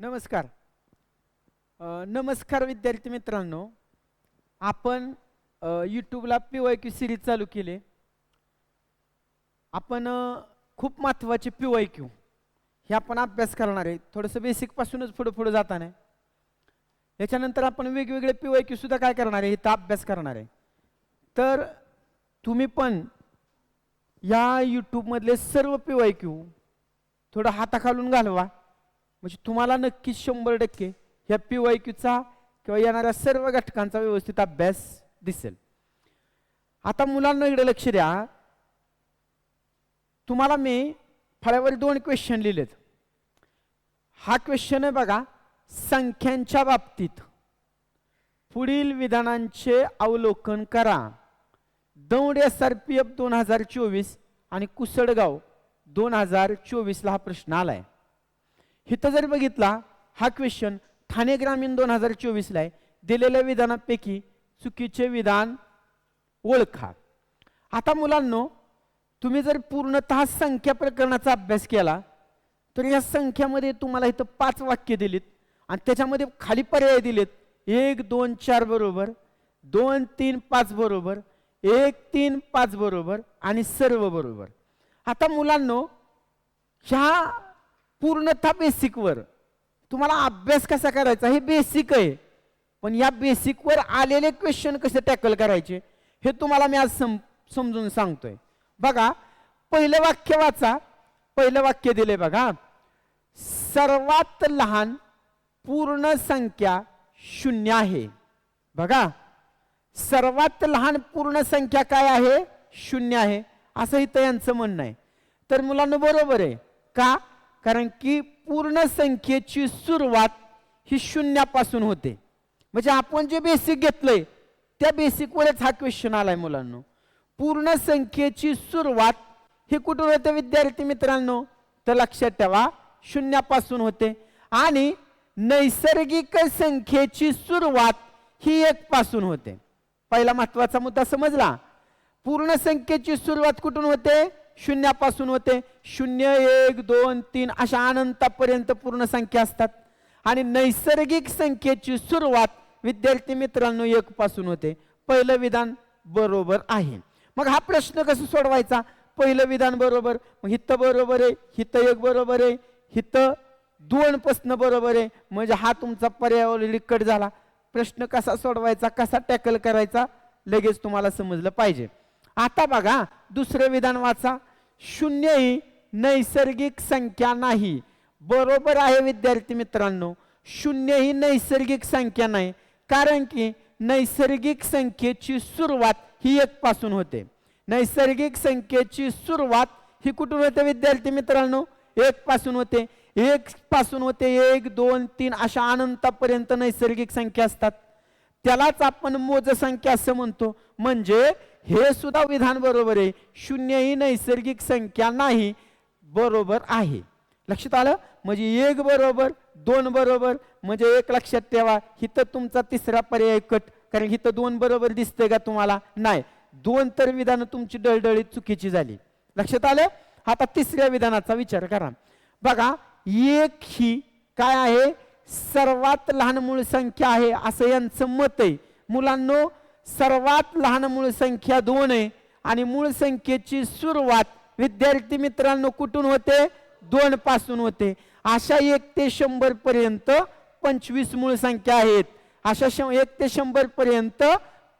नमस्कार. अ, नमस्कार विद्यार्थी मित्रांनो. आपण यूट्यूबला पी वाय क्यू सिरीज चालू केली. आपण अ, खूप महत्त्वाचे पी वाय क्यू हे आपण अभ्यास करणार आहे. थोडंसं बेसिकपासूनच पुढं पुढं जाताना. आहे याच्यानंतर आपण वेगवेगळे पी वाय क्यू सुद्धा काय करणार आहे इथं अभ्यास करणार आहे. तर तुम्ही पण या यूट्यूबमधले सर्व पी वाय क्यू थोडं हाताखालून घालवा. म्हणजे तुम्हाला नक्कीच शंभर टक्के ह्या पी वाय क्यूचा किंवा येणाऱ्या सर्व घटकांचा व्यवस्थित अभ्यास दिसेल. आता मुलांना इकडे लक्ष द्या. तुम्हाला मी फळ्यावर दोन क्वेश्चन लिहिलेत. हा क्वेश्चन आहे बघा संख्यांच्या बाबतीत. पुढील विधानांचे अवलोकन करा. Daund S R P F दोन हजार चोवीस आणि कुसडगाव दोन हजार चोवीसला हा प्रश्न आलाय. इथं जर बघितला हा क्वेश्चन ठाणे ग्रामीण दोन हजार चोवीसला आहे. दिलेल्या विधानापैकी चुकीचे विधान ओळखा. आता मुलांनो तुम्ही जर पूर्णतः संख्या प्रकरणाचा अभ्यास केला तर या संख्यामध्ये तुम्हाला इथं पाच वाक्य दिलीत आणि त्याच्यामध्ये खाली पर्याय दिलेत. एक दोन चार बरोबर दोन तीन पाच बरोबर एक तीन पाच बरोबर आणि सर्व बरोबर. आता मुलांनो ह्या पूर्णतः बेसिकवर तुम्हाला अभ्यास कसा करायचा हे बेसिक आहे. पण या बेसिकवर आलेले क्वेश्चन कसे टॅकल करायचे हे तुम्हाला मी आज सम समजून सांगतोय. बघा पहिलं वाक्य वाचा. पहिलं वाक्य दिले बघा. सर्वात लहान पूर्ण संख्या शून्य आहे. बघा. सर्वात लहान पूर्ण संख्या काय आहे? शून्य आहे. असं इथं यांचं म्हणणं आहे. तर मुलांना बरोबर आहे. का? कारण की पूर्ण संख्येची सुरुवात ही शून्यापासून होते. म्हणजे आपण जे बेसिक घेतलंय त्या बेसिकवरच हा क्वेश्चन आलाय मुलांनो. पूर्ण संख्येची सुरुवात ही कुठून होते विद्यार्थी मित्रांनो? तर लक्षात ठेवा शून्यापासून होते. आणि नैसर्गिक संख्येची सुरुवात ही एक पासून होते. पहिला महत्त्वाचा मुद्दा समजला. पूर्ण संख्येची सुरुवात कुठून होते? शून्यापासून होते. शून्य एक दोन तीन अशा अनंतापर्यंत पूर्ण संख्या असतात. आणि नैसर्गिक संख्येची सुरुवात विद्यार्थी मित्रांनो एक पासून होते. पहिलं विधान बरोबर आहे. मग हा प्रश्न कसा सोडवायचा? पहिलं विधान बरोबर. मग हित बरोबर आहे हित एक बरोबर आहे हित दोन प्रश्न बरोबर आहे. म्हणजे हा तुमचा पर्यावरण ऑलरेडी कट झाला. प्रश्न कसा सोडवायचा कसा टॅकल करायचा लगेच तुम्हाला समजलं पाहिजे. आता बघा दुसरं विधान वाचा. शून्य ही नैसर्गिक संख्या नाही. बरोबर आहे विद्यार्थी मित्रांनो शून्य ही नैसर्गिक संख्या नाही कारण की नैसर्गिक संख्येची सुरुवात ही एक पासून होते. नैसर्गिक संख्येची सुरुवात ही कुठून होते विद्यार्थी मित्रांनो? एक पासून होते. एक पासून होते एक दोन तीन अशा अनंतापर्यंत नैसर्गिक संख्या असतात. त्यालाच आपण मोज संख्या असं म्हणतो. म्हणजे हे सुद्धा विधान बरोबर आहे. शून्य ही नैसर्गिक संख्या नाही बरोबर आहे. लक्षात आलं? म्हणजे एक बरोबर दोन बरोबर म्हणजे एक लक्षात ठेवा. हिथं तुमचा तिसरा पर्याय कट कारण हिथं दोन बरोबर दिसतंय का तुम्हाला? नाही. दोन तर विधानं तुमची डळडळीत चुकीची झाली. लक्षात आलं? आता तिसऱ्या विधानाचा विचार करा. बघा एक ही काय आहे? सर्वात लहान मूळ संख्या आहे असं यांचं मत आहे. मुलांनो सर्वात लहान मूळ संख्या दोन आहे आणि मूळ संख्येची सुरुवात विद्यार्थी मित्रांनो कुठून होते? दोन पासून होते. अशा एक ते शंभर पर्यंत पंचवीस मूळ संख्या आहेत. अशा श एक ते शंभर पर्यंत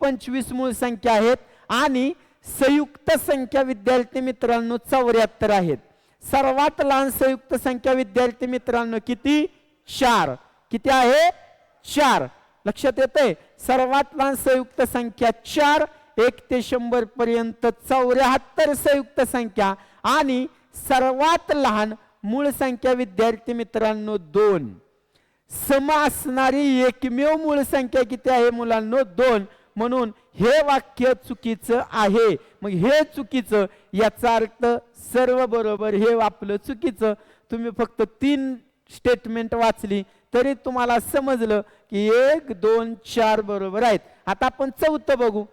पंचवीस मूळ संख्या आहेत आणि संयुक्त संख्या विद्यार्थी मित्रांनो चौऱ्याहत्तर आहेत. सर्वात लहान संयुक्त संख्या विद्यार्थी मित्रांनो किती? चार. किती आहे? चार. लक्षात येतंय? सर्वात लहान संयुक्त संख्या चार एक ते शंभर पर्यंत चौऱ्याहत्तर संयुक्त संख्या आणि सर्वात लहान मूळ संख्या विद्यार्थी मित्रांनो दोन. सम असणारी एकमेव मूळ संख्या किती आहे मुलांनो दोन. म्हणून हे वाक्य चुकीचं आहे. मग हे चुकीचं याचा अर्थ सर्व बरोबर हे आपलं चुकीचं. तुम्ही फक्त तीन स्टेटमेंट वाचली तरी तुम्हाला समजलं की एक दोन चार बरोबर आहेत. आता आपण चौथं बघू.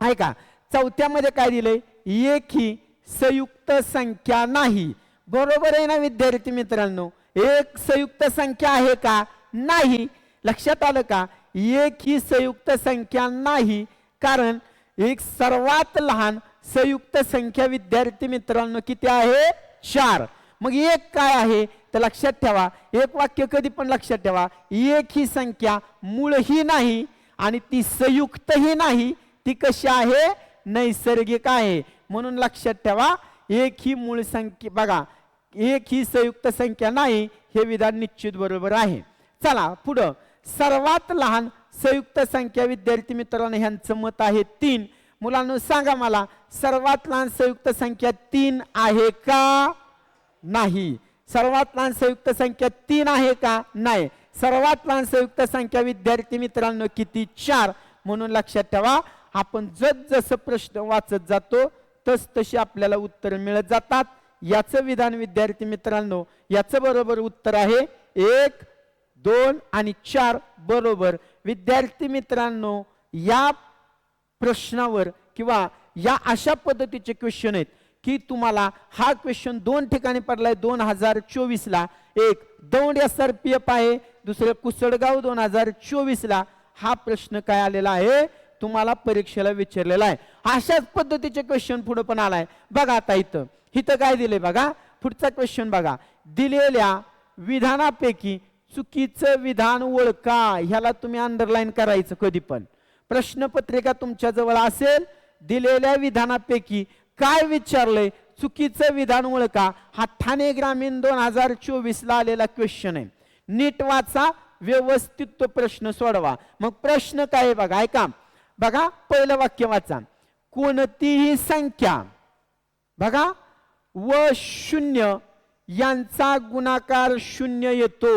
आहे का? चौथ्यामध्ये काय दिलंय? एक ही संयुक्त संख्या नाही. बरोबर आहे ना विद्यार्थी मित्रांनो? एक संयुक्त संख्या आहे का? नाही. लक्षात आलं का? एक ही संयुक्त संख्या नाही. कारण एक सर्वात लहान संयुक्त संख्या विद्यार्थी मित्रांनो किती आहे? चार. मग एक काय आहे? तर लक्षात ठेवा. एक वाक्य कधी पण लक्षात ठेवा. एक ही संख्या मूळ ही नाही आणि ती संयुक्तही नाही. ती कशी आहे? नैसर्गिक आहे. म्हणून लक्षात ठेवा. एक ही मूळ संख्या बघा. एक ही संयुक्त संख्या नाही हे विधान निश्चित बरोबर आहे. चला पुढं. सर्वात लहान संयुक्त संख्या विद्यार्थी मित्रांनो ह्यांचं मत आहे तीन. मुलांनो सांगा मला सर्वात लहान संयुक्त संख्या तीन आहे का? नाही. सर्वात लहान संयुक्त संख्या तीन आहे का? नाही. सर्वात लहान संयुक्त संख्या विद्यार्थी मित्रांनो किती? चार. म्हणून लक्षात ठेवा आपण जस जसं प्रश्न वाचत जातो तस तशी आपल्याला उत्तर मिळत जातात. याचं विधान विद्यार्थी मित्रांनो याचं बरोबर उत्तर आहे एक दोन आणि चार बरोबर. विद्यार्थी मित्रांनो या प्रश्नावर किंवा या अशा पद्धतीचे क्वेश्चन आहेत. की तुम्हाला हा क्वेश्चन दोन ठिकाणी पडलाय. दोन हजार चोवीसला एक Daund S R P F आहे दुसरं कुसडगाव दोन हजार चोवीसला हा प्रश्न काय आलेला आहे? तुम्हाला परीक्षेला विचारलेला आहे. अशाच पद्धतीचे क्वेश्चन पुढे पण आलाय. बघा आता इथं. इथं काय दिले बघा? पुढचा क्वेश्चन बघा. दिलेल्या विधानापैकी चुकीचं विधान ओळखा. ह्याला तुम्ही अंडरलाईन करायचं कधी पण. प्रश्नपत्रिका तुमच्या जवळ असेल. दिलेल्या विधानापैकी काय विचारलंय चुकीचं विधान ओळखा हा ठाणे ग्रामीण दोन हजार चोवीसला आलेला क्वेश्चन आहे. नीट वाचा व्यवस्थित तो प्रश्न सोडवा. मग प्रश्न काय आहे बघा ऐका. बघा पहिलं वाक्य वाचा. कोणतीही संख्या बघा व शून्य यांचा गुणाकार शून्य येतो.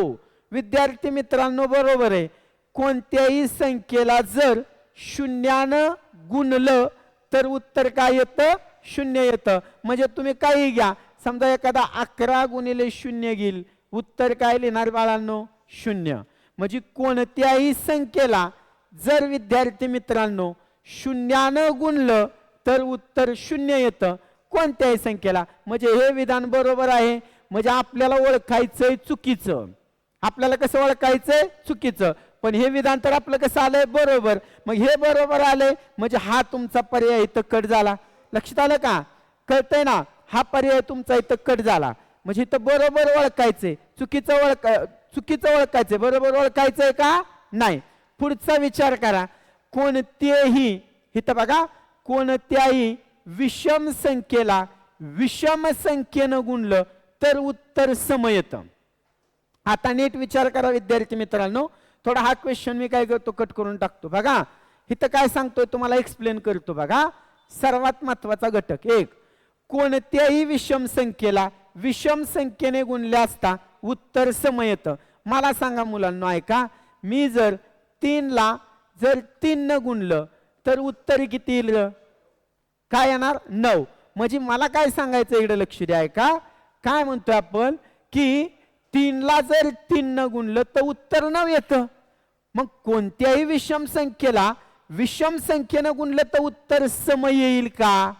विद्यार्थी मित्रांनो बरोबर आहे. कोणत्याही संख्येला जर शून्यानं गुणलं तर उत्तर काय येतं? शून्य येतं. म्हणजे तुम्ही काही घ्या. समजा एखादा अकरा गुणिले शून्य घेईल. उत्तर काय लिहिणार बाळांनो? शून्य. म्हणजे कोणत्याही संख्येला जर विद्यार्थी मित्रांनो शून्यानं गुणलं तर उत्तर शून्य येतं. कोणत्याही संख्येला. म्हणजे हे विधान बरोबर आहे. म्हणजे आपल्याला ओळखायचंय चुकीचं. आपल्याला कसं ओळखायचंय? चुकीचं. पण हे विधान तर आपलं कसं आलंय? बरोबर. मग हे बरोबर आलंय. म्हणजे हा तुमचा पर्याय इथं कट झाला. लक्षात आलं का? कळतंय ना हा पर्याय तुमचा इथं कट झाला. म्हणजे इथं बरोबर ओळखायचंय चुकीचं ओळख चुकीचं ओळखायचंय बरोबर ओळखायचंय का? नाही. पुढचा विचार करा. कोणतेही इथं बघा कोणत्याही विषम संख्येला विषम संख्येनं गुणलं तर उत्तर सम येतं. आता नीट विचार करा विद्यार्थी मित्रांनो. थोडा हा क्वेश्चन मी काय करतो कट करून टाकतो. बघा. इथं काय सांगतोय तुम्हाला एक्सप्लेन करतो. बघा. सर्वात महत्त्वाचा घटक. एक कोणत्याही विषम संख्येला विषम संख्येने गुणले असता उत्तर सम येतं. मला सांगा मुलांना ऐका. मी जर तीनला जर तीन न गुणलं तर उत्तर किती येईल काय येणार? नऊ. म्हणजे मला काय सांगायचं इकडे लक्ष द्या का काय म्हणतोय आपण? की तीनला जर तीन न गुणलं तर उत्तर नऊ येतं. मग कोणत्याही विषम संख्येला विषम संख्येनं गुणलं तर उत्तर सम येईल का?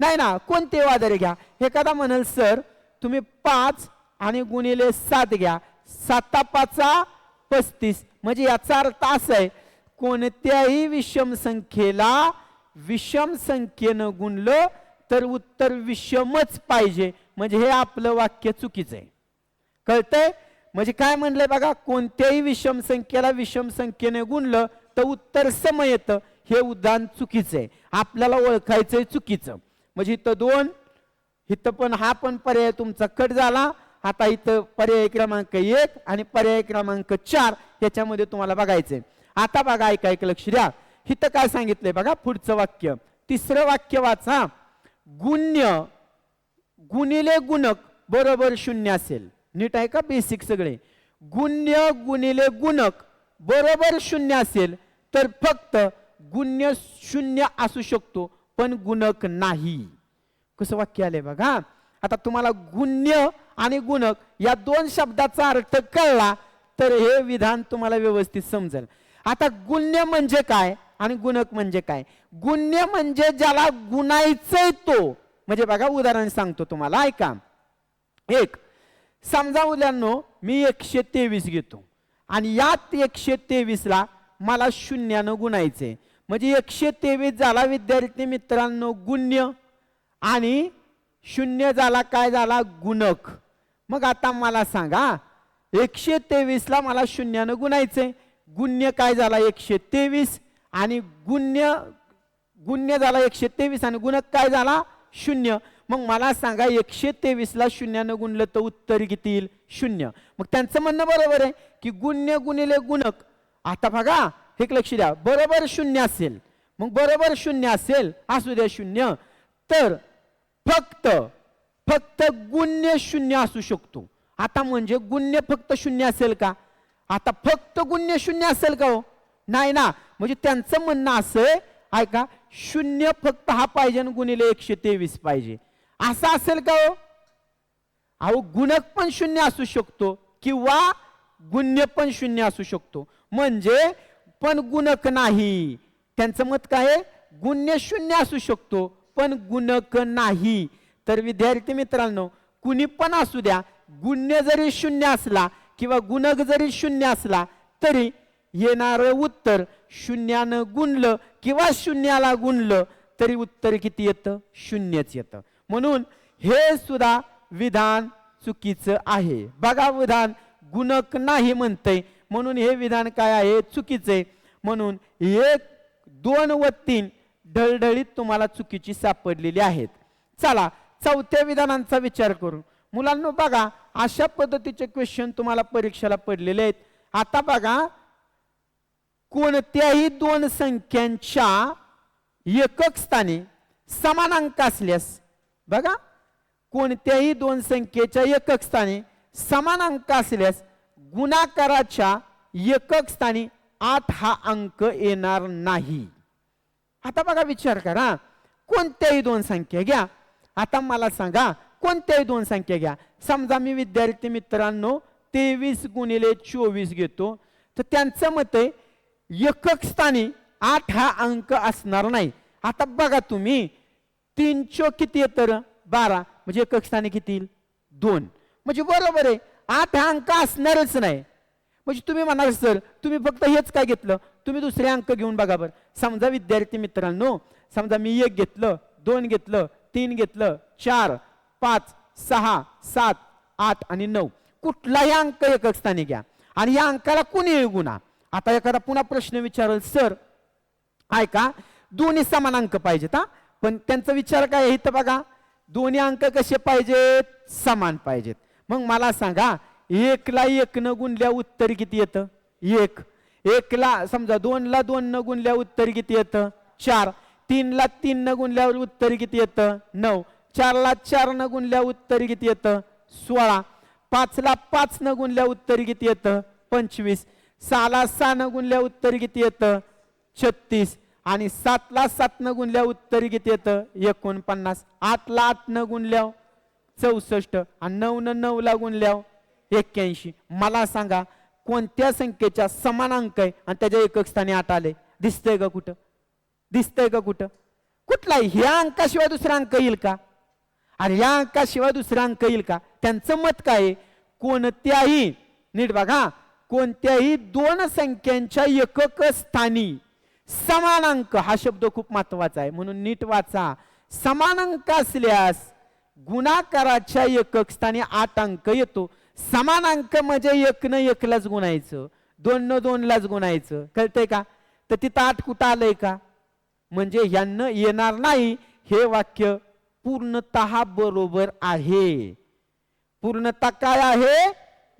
नाही ना कोणते वादरे घ्या? एखादा म्हणाल सर तुम्ही पाच आणि गुणिले सात घ्या. साता पाचा पस्तीस. म्हणजे याचा अर्थ असा आहे कोणत्याही विषम संख्येला विषम संख्येनं गुणलं तर उत्तर विषमच पाहिजे. म्हणजे हे आपलं वाक्य चुकीचं आहे. कळतंय? म्हणजे काय म्हणलंय बघा कोणत्याही विषम संख्येला विषम संख्येने गुणलं तर उत्तर सम येतं. हे उदाहरण चुकीचं आहे आपल्याला ओळखायचं आहे चुकीचं. म्हणजे इथं दोन इथं पण हा पण पर्याय तुमचा कट झाला. आता इथं पर्याय क्रमांक एक आणि पर्याय क्रमांक चार याच्यामध्ये तुम्हाला बघायचंय. आता बघा ऐका ऐक लक्ष द्या. इथं काय सांगितलंय बघा पुढचं वाक्य. तिसरं वाक्य वाचा. गुण्य गुणिले गुणक बरोबर शून्य असेल. नीट आहे का? बेसिक सगळे. गुण्य गुणिले गुणक बरोबर शून्य असेल. तर फक्त गुण्य शून्य असू शकतो पण गुणक नाही. कसं वाक्य आलंय बघा? आता तुम्हाला गुण्य आणि गुणक या दोन शब्दाचा अर्थ कळला तर हे विधान तुम्हाला व्यवस्थित समजेल. आता गुण्य म्हणजे काय आणि गुणक म्हणजे काय? गुण्य म्हणजे ज्याला गुणायचंय तो. म्हणजे बघा उदाहरण सांगतो तुम्हाला ऐका. एक समजा उद्यानो मी एकशे तेवीस घेतो. आणि यात एकशे तेवीसला मला शून्यानं गुणायचे म्हणजे एकशे तेवीस झाला विद्यार्थी मित्रांनो गुण्य. आणि शून्य झाला काय झाला? गुणक. मग आता मला सांगा एकशे तेवीसला मला शून्यानं गुणायचे गुण्य काय झाला? एकशे तेवीस. आणि गुण्य गुण्य झाला एकशे तेवीस आणि गुणक काय झाला? शून्य. मग मला सांगा एकशे तेवीसला शून्यानं गुणलं तर उत्तर किती येईल? शून्य. मग त्यांचं म्हणणं बरोबर आहे की गुण्य गुणिले गुणक. आता बघा हे एक लक्ष द्या. बरोबर शून्य असेल. मग बरोबर शून्य असेल असू द्या शून्य. तर फक्त फक्त गुण्य शून्य असू शकतो. आता म्हणजे गुण्य फक्त शून्य असेल का? आता फक्त गुण्य शून्य असेल का हो? नाही ना. म्हणजे त्यांचं म्हणणं असं आहे ऐका शून्य फक्त हा पाहिजे आणि गुणिले एकशे तेवीस पाहिजे. असं असेल का हो? अहो गुणक पण शून्य असू शकतो किंवा गुण्य पण शून्य असू शकतो. म्हणजे पण गुणक नाही. त्यांचं मत काय गुण्य शून्य असू शकतो पण गुणक नाही. तर विद्यार्थी मित्रांनो कुणी पण असू द्या गुण्य जरी शून्य असला किंवा गुणक जरी शून्य असला तरी येणारं उत्तर शून्यानं गुणलं किंवा शून्याला गुणलं तरी उत्तर किती येतं? शून्यच येतं. म्हणून हे सुद्धा विधान चुकीचं आहे. बघा विधान गुणक नाही म्हणतंय म्हणून हे विधान काय आहे? चुकीचे. म्हणून एक दोन व तीन ढळढळीत तुम्हाला चुकीची सापडलेली आहेत. चला चौथ्या विधानांचा विचार करू. मुलांना बघा अशा पद्धतीचे क्वेश्चन तुम्हाला परीक्षेला पडलेले आहेत. आता बघा कोणत्याही दोन संख्यांच्या एकक स्थानी समान अंक असल्यास बघा कोणत्याही दोन संख्येच्या एकक स्थानी समान अंक असल्यास गुणाकाराच्या एकक स्थानी आठ हा अंक येणार नाही. आता बघा विचार करा. कोणत्याही दोन संख्या घ्या. आता मला सांगा कोणत्याही दोन संख्या घ्या. समजा मी विद्यार्थी मित्रांनो तेवीस गुणिले चोवीस घेतो. तर त्यांचं मत आहे एकक स्थानी आठ हा अंक असणार नाही. आता बघा तुम्ही तीन चो किती येतं बारा. म्हणजे एकक स्थानी किती येईल? दोन. म्हणजे बरोबर आहे. आठ अंक असणारच नाही. म्हणजे तुम्ही म्हणाल सर तुम्ही फक्त हेच काय घेतलं? तुम्ही दुसरे अंक घेऊन बघा बरं. समजा विद्यार्थी मित्रांनो समजा मी एक घेतलं दोन घेतलं तीन घेतलं चार पाच सहा सात आठ आणि नऊ. कुठलाही अंक एकक स्थानी घ्या. आणि या अंकाला कुणी गुणा आता एखादा पुन्हा प्रश्न विचारल सर ऐका दोन्ही समान अंक पाहिजेत हा? पण त्यांचा विचार काय आहे इथं बघा. दोन्ही अंक कसे पाहिजेत? समान पाहिजेत. मग मला सांगा एकला एक न गुणल्या उत्तर किती येतं? एक. एकला समजा दोनला दोन न गुणल्या उत्तर किती येतं? चार. तीनला तीन न गुणल्यावर उत्तर किती येतं? नऊ. चारला चार न गुणल्या उत्तर किती येतं? सोळा. पाचला पाच न गुणल्या उत्तर किती येतं? पंचवीस. सहाला सहा न गुणल्या उत्तर किती येतं? छत्तीस. आणि सातला सात न गुणल्या उत्तर किती येतं? एकोणपन्नास. आठला आठ न गुणल्या चौसष्ट आणि नऊ न नऊ लागून लिहाव. एक्क्याऐंशी. मला सांगा कोणत्या संख्येच्या समान अंक आहे आणि त्याच्या एकक स्थानी आठ आले? दिसतंय का कुठं? दिसतंय का कुठं? कुठला ह्या अंकाशिवाय दुसरा अंक येईल का? अरे या अंकाशिवाय दुसरा अंक येईल का? त्यांचं मत काय कोणत्याही नीट बघा कोणत्याही दोन संख्यांच्या एकक स्थानी समान अंक हा शब्द खूप महत्त्वाचा आहे. म्हणून नीट वाचा. समान अंक असल्यास गुणाकाराच्या एकक स्थानी आठ अंक येतो. समान अंक म्हणजे एक न एकलाच गुणायचं. दोन न दोनलाच गुणायचं. कळतंय का? तर तिथं आठ कुठं आलंय का? म्हणजे ह्यांना येणार नाही. हे वाक्य पूर्णतः बरोबर आहे. पूर्णता काय आहे?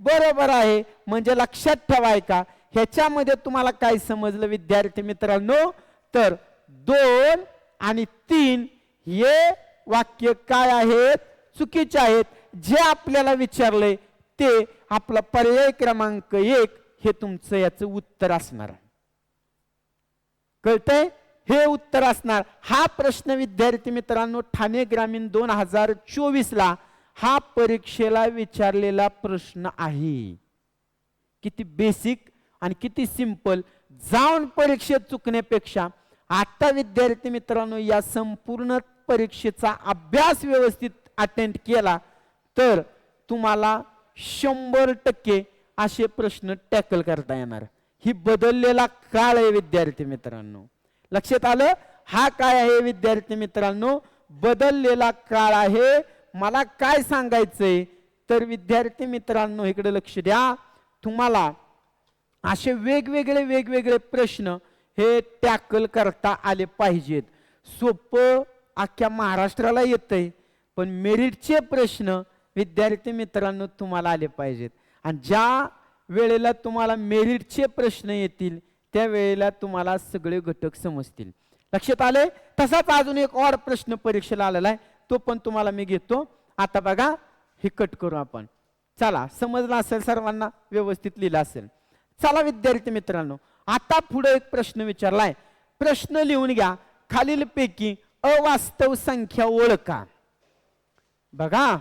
बरोबर आहे. म्हणजे लक्षात ठेवाय का ह्याच्यामध्ये तुम्हाला काय समजलं विद्यार्थी मित्रांनो? तर दोन आणि तीन हे वाक्य काय आहेत? चुकीचे आहेत. जे आपल्याला विचारले ते आपला पर्याय क्रमांक एक हे तुमचं याचं उत्तर असणार. कळतंय? हे उत्तर असणार. हा प्रश्न विद्यार्थी मित्रांनो ठाणे ग्रामीण दोन हजार चोवीस ला हा परीक्षेला विचारलेला प्रश्न आहे. किती बेसिक आणि किती सिंपल जाऊन परीक्षेत चुकण्यापेक्षा आता विद्यार्थी मित्रांनो या संपूर्ण परीक्षेचा अभ्यास व्यवस्थित अटेंड केला तर तुम्हाला शंभर टक्के असे प्रश्न टॅकल करता येणार. ही बदललेला काळ आहे विद्यार्थी मित्रांनो. लक्षात आलं? हा काय आहे विद्यार्थी मित्रांनो. बदललेला काळ आहे. मला काय सांगायचंय? तर विद्यार्थी मित्रांनो इकडे लक्ष द्या. तुम्हाला असे वेगवेगळे वेगवेगळे प्रश्न हे टॅकल करता आले पाहिजेत. सोपं अख्ख्या महाराष्ट्राला येतंय. पण मेरिटचे प्रश्न विद्यार्थी मित्रांनो तुम्हाला आले पाहिजेत. आणि ज्या वेळेला तुम्हाला मेरिटचे प्रश्न येतील त्या वेळेला तुम्हाला सगळे घटक समजतील. लक्षात आले तसाच अजून एक और प्रश्न परीक्षेला आलेला आहे. तो पण तुम्हाला मी घेतो. आता बघा हे कट करू आपण. चला समजलं असेल सर्वांना? व्यवस्थित लिहिलं असेल. चला विद्यार्थी मित्रांनो आता पुढे एक प्रश्न विचारलाय. प्रश्न लिहून घ्या. खालीलपैकी अवास्तव संख्या ओळखा. बघा.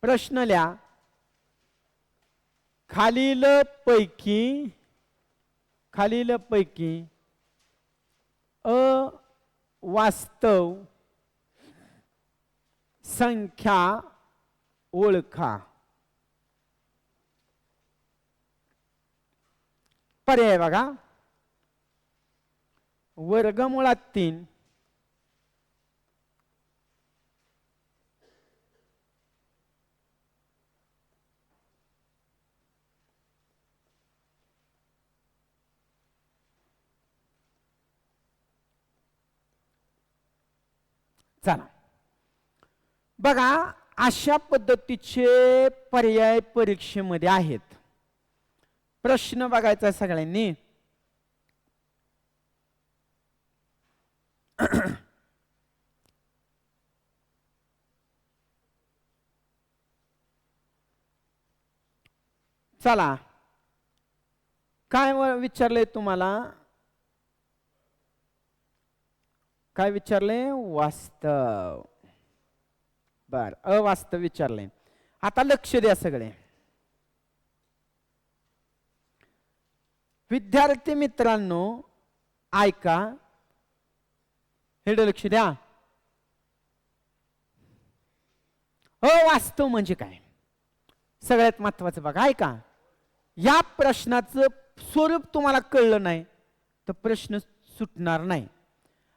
प्रश्न लिहा. खालील पैकी खालील पैकी अवास्तव संख्या ओळखा. पर्याय बघा. वर्गमुळात तीन. चला. बघा अशा पद्धतीचे पर्याय परीक्षेमध्ये आहेत. प्रश्न बघायचा सगळ्यांनी. चला. काय विचारले विचारलंय तुम्हाला? काय विचारले वास्तव. बर अवास्तव विचारले आता लक्ष द्या सगळे. विद्यार्थी मित्रांनो ऐका. हेड लक्ष द्या अवास्तव म्हणजे काय? सगळ्यात महत्वाचं बघा ऐका. या प्रश्नाचं स्वरूप तुम्हाला कळलं नाही तर प्रश्न सुटणार नाही.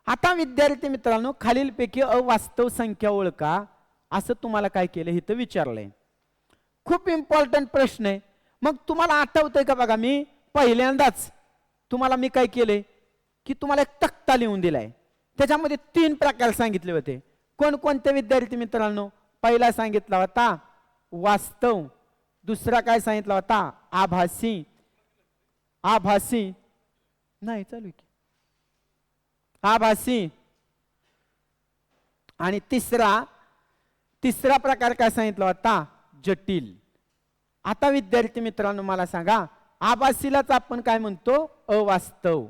आता विद्यार्थी मित्रांनो खालीलपैकी अवास्तव संख्या ओळखा असं तुम्हाला काय केलं इथं विचारलंय. खूप इम्पॉर्टंट प्रश्न आहे. मग तुम्हाला आठवतंय का बघा मी पहिल्यांदाच तुम्हाला मी काय केलंय? की तुम्हाला एक तक्ता लिहून दिलाय. त्याच्यामध्ये तीन प्रकार सांगितले होते. कोणकोणते विद्यार्थी मित्रांनो? पहिला सांगितला होता वास्तव. दुसरा काय सांगितला होता? आभासी. आभासी. नाही चालू की. आभासी. आणि तिसरा तिसरा प्रकार काय सांगितला होता? जटिल. आता विद्यार्थी मित्रांनो मला सांगा आभासीलाच आपण काय म्हणतो? अवास्तव.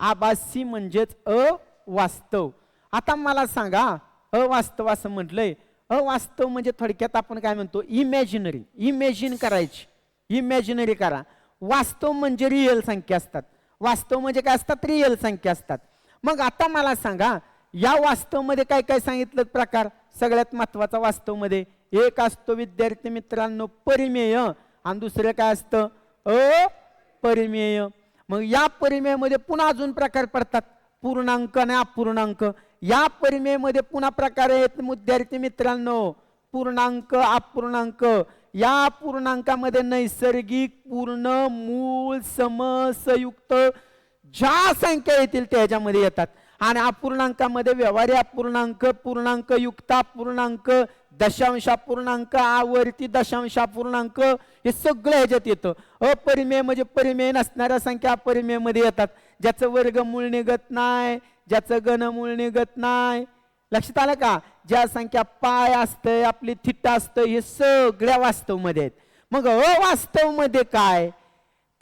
आभासी म्हणजेच वास्तव. आता मला सांगा अवास्तव असं म्हटलंय. अवास्तव म्हणजे थोडक्यात आपण काय म्हणतो? इमॅजिनरी इमॅजिन करायची. इमॅजिनरी करा. वास्तव म्हणजे रिअल संख्या असतात. वास्तव म्हणजे काय असतात? रिअल संख्या असतात. मग आता मला सांगा या वास्तवमध्ये काय काय सांगितलं प्रकार? सगळ्यात महत्त्वाचा वास्तवमध्ये. एक असतो विद्यार्थी मित्रांनो परिमेय. आणि दुसरं काय असतं? अपरिमेय. मग या परिमेयमध्ये पुन्हा अजून प्रकार पडतात. पूर्णांक आणि अपूर्णांक. या परिमेमध्ये पुन्हा प्रकार आहेत विद्यार्थी मित्रांनो. पूर्णांक अपूर्णांक. या पूर्णांकामध्ये नैसर्गिक पूर्ण मूळ सम संयुक्त ज्या संख्या येतील त्याच्यामध्ये येतात. आणि अपूर्णांकामध्ये व्यवहारी अपूर्णांक पूर्णांक युक्त पूर्णांक दशांश अपूर्णांक आवर्ती दशांश अपूर्णांक हे सगळं ह्याच्यात येतं. अपरिमेय म्हणजे परिमेय नसणाऱ्या संख्या अपरिमेयमध्ये येतात. ज्याचं वर्गमूळ निघत नाही ज्याचं गणमूळ निघत नाही. लक्षात आलं का? ज्या संख्या पाय असतं आपली थिट्टा असतं हे सगळ्या वास्तवमध्ये आहेत. मग अवास्तवमध्ये काय?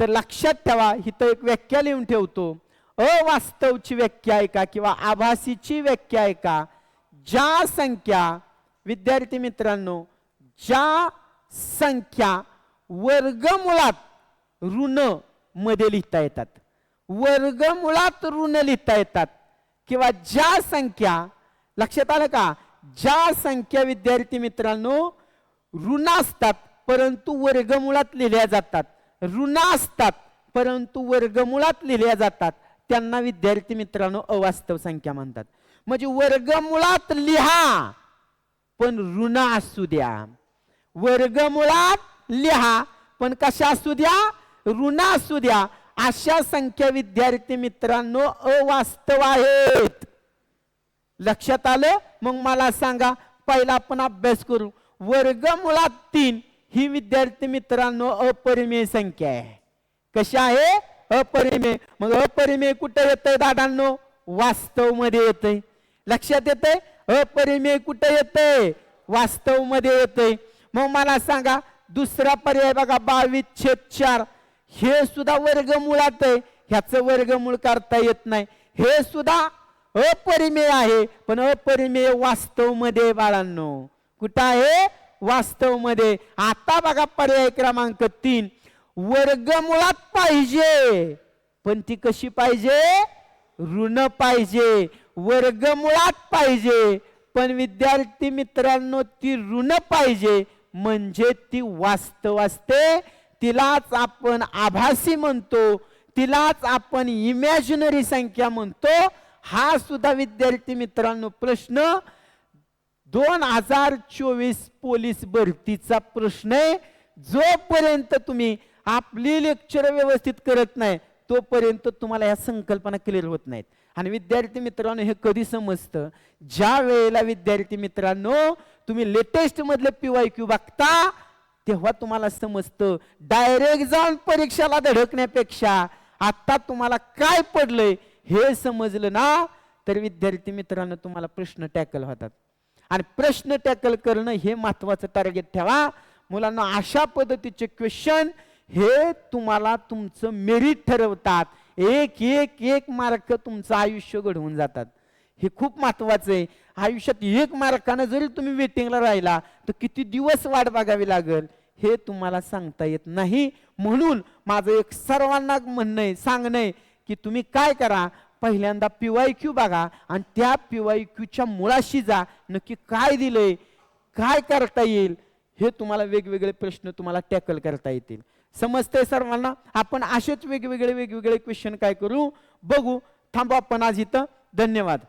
तर लक्षात ठेवा इथं एक व्याख्या लिहून ठेवतो. अवास्तवची व्याख्या आहे का किंवा आभासीची व्याख्या आहे का? ज्या संख्या विद्यार्थी मित्रांनो ज्या संख्या वर्गमुळात ऋणमध्ये लिहिता येतात. वर्गमुळात ऋण लिहिता येतात. किंवा ज्या संख्या लक्षात आलं का? ज्या संख्या विद्यार्थी मित्रांनो ऋण असतात परंतु वर्गमुळात लिहिल्या जातात. ऋण असतात परंतु वर्गमुळात लिहिल्या जातात. त्यांना विद्यार्थी मित्रांनो अवास्तव संख्या म्हणतात. म्हणजे वर्गमुळात लिहा पण ऋण असू द्या. वर्गमुळात लिहा पण कशा असू द्या? ऋण असू द्या. अशा संख्या विद्यार्थी मित्रांनो अवास्तव आहेत. लक्षात आलं? मग मला सांगा पहिला आपण अभ्यास करू. वर्ग मुळात तीन ही विद्यार्थी मित्रांनो अपरिमेय संख्या आहे. कशी आहे? अपरिमेय. मग अपरिमेय कुठं येतंय दादांनो? वास्तवमध्ये येतंय. लक्षात येतंय? अपरिमेय कुठं येतंय? वास्तवमध्ये येतंय. मग मला सांगा दुसरा पर्याय बघा बावीस छेद चार. हे सुद्धा वर्गमुळात आहे. ह्याचं वर्गमूळ करता येत नाही. हे सुद्धा अपरिमेय आहे. पण अपरिमेय वास्तवमध्ये बाळांनो. कुठं आहे? वास्तवमध्ये आता बघा पर्याय क्रमांक तीन. वर्गमुळात पाहिजे. पण ती कशी पाहिजे? ऋण पाहिजे. वर्गमुळात पाहिजे. पण विद्यार्थी मित्रांनो ती ऋण पाहिजे. म्हणजे ती वास्तव असते. तिलाच आपण आभासी म्हणतो तिलाच आपण इमॅजिनरी संख्या म्हणतो. हा सुद्धा विद्यार्थी मित्रांनो प्रश्न. दोन हजार चोवीस पोलीस भरतीचा प्रश्न आहे. जोपर्यंत तुम्ही आपली लेक्चर व्यवस्थित करत नाही तोपर्यंत तुम्हाला या संकल्पना क्लिअर होत नाहीत. आणि विद्यार्थी मित्रांनो हे कधी समजतं? ज्या वेळेला विद्यार्थी मित्रांनो तुम्ही लेटेस्ट मधले पीवाय क्यू बघता तेव्हा तुम्हाला समजतं डायरेक्ट जाऊन परीक्षाला धडकण्यापेक्षा आता तुम्हाला काय पडलंय हे समजलं ना? तर विद्यार्थी मित्रांनो तुम्हाला प्रश्न टॅकल होतात. आणि प्रश्न टॅकल करणं हे महत्वाचं टार्गेट ठेवा. मुलांना अशा पद्धतीचे क्वेश्चन हे तुम्हाला तुमचं मेरिट ठरवतात. एक एक एक मार्क तुमचं आयुष्य घडवून जातात. हे खूप महत्वाचं आहे. आयुष्यात एक मार्कानं जरी तुम्ही वेटिंगला राहिला तर किती दिवस वाट बघावी लागेल? हे तुम्हाला सांगता येत नाही. म्हणून माझं एक सर्वांना म्हणणं आहे सांगणं आहे की तुम्ही काय करा पहिल्यांदा पिवाय क्यू बघा आणि त्या पिवाय क्यूच्या मुळाशी जा. नक्की काय दिलंय काय करता येईल हे तुम्हाला वेगवेगळे प्रश्न तुम्हाला टॅकल करता येतील. समजतंय सर्वांना? आपण असेच वेगवेगळे वेगवेगळे क्वेश्चन काय करू? बघू. थांबू आपण आज इथं. धन्यवाद.